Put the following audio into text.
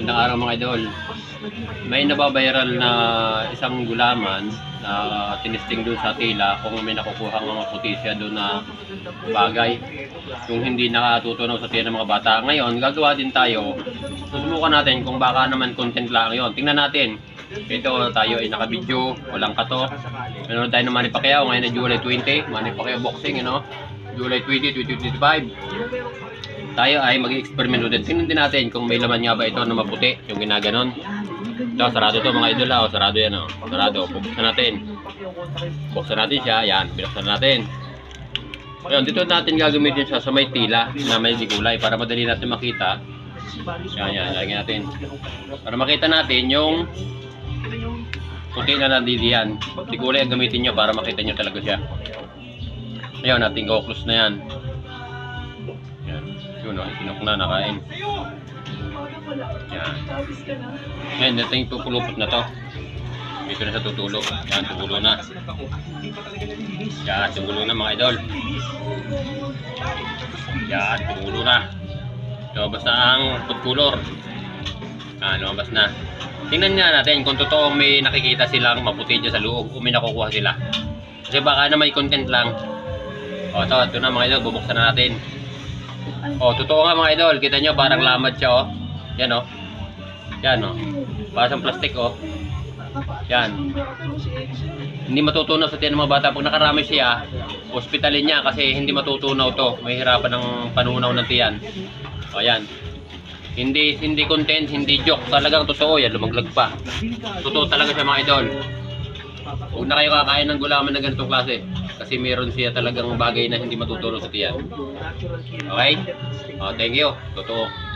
Magandang araw mga idol. May nababiral na isang gulaman na tinisting doon sa tila kung may nakukuha ng mga putisya doon na bagay. Yung hindi nakatutunaw sa tiyan ng mga bata. Ngayon, gagawa din tayo. Susubukan natin kung baka naman content lang yon. Tingnan natin. Ito tayo ay naka-video, walang kato. Ano tayo ng Manny Pacquiao ngayon na July 20, Manny Pacquiao boxing, you know? July 20, 2025 tayo ay mag-experiment ulit. Tingnan din natin kung may laman nga ba ito na maputi, yung ginaganon. Ito, sarado to mga idol, oh. sarado yan, oh. sarado. Buksan natin. Buksan natin siya, yan, binuksan natin. Ayun, dito natin gagamitin siya sa may tila na may digulay para madali natin makita. Yan, yan, lagyan natin. Para makita natin yung puti na nandidiyan. Digulay ang gamitin nyo para makita nyo talaga siya. Ayun, ating go-close na yan. Yan. Yun o, sinok na, nakain. Yan. Ngayon, ito yung pupulupot na to. Dito na sa tutulo. Yan, tutulo na. Yan, tumulo na mga idol. Yan, tumulo na. Lumabas na ang food. Ah, lumabas na. Tingnan nga natin kung totoong may nakikita silang maputi dyan sa loob o may nakukuha sila. Kasi baka na may content lang. O, ito, ito na mga idol, bubuksan na natin. O, totoo nga mga idol, kita nyo parang lamad siya oh. Yan oh. Yan oh. Parang plastic oh. Yan. Hindi matutunaw sa tiyan ng mga bata. Pag nakarami siya, hospitalin niya kasi hindi matutunaw to. May hirapan ng panunaw ng tiyan. O yan. Hindi hindi content, hindi joke. Talagang totoo yan, lumaglag pa. Totoo talaga siya mga idol. Huwag na kayo kakain ng gulaman na ganitong klase. Kasi meron siya talagang bagay na hindi matutunaw sa tiyan. Okay? O, thank you. Totoo.